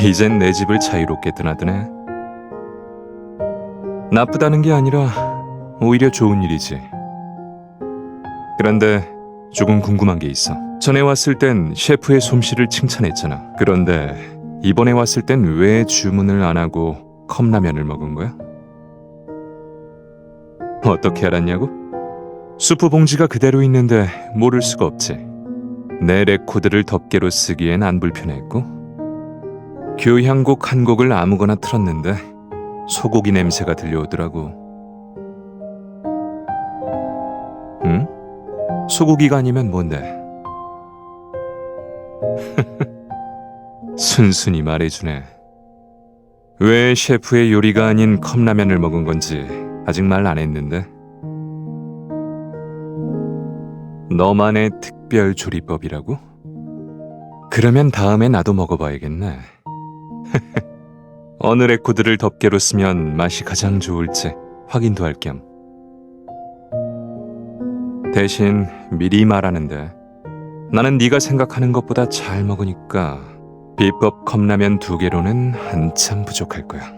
이젠 내 집을 자유롭게 드나드네. 나쁘다는 게 아니라 오히려 좋은 일이지. 그런데 조금 궁금한 게 있어. 전에 왔을 땐 셰프의 솜씨를 칭찬했잖아. 그런데 이번에 왔을 땐 왜 주문을 안 하고 컵라면을 먹은 거야? 어떻게 알았냐고? 수프 봉지가 그대로 있는데 모를 수가 없지. 내 레코드를 덮개로 쓰기엔 안 불편했고 교향곡 한 곡을 아무거나 틀었는데 소고기 냄새가 들려오더라고. 응? 소고기가 아니면 뭔데? 순순히 말해주네. 왜 셰프의 요리가 아닌 컵라면을 먹은 건지 아직 말 안 했는데. 너만의 특별 조리법이라고? 그러면 다음에 나도 먹어봐야겠네. 어느 레코드를 덮개로 쓰면 맛이 가장 좋을지 확인도 할 겸. 대신 미리 말하는데 나는 네가 생각하는 것보다 잘 먹으니까 비법 컵라면 두 개로는 한참 부족할 거야.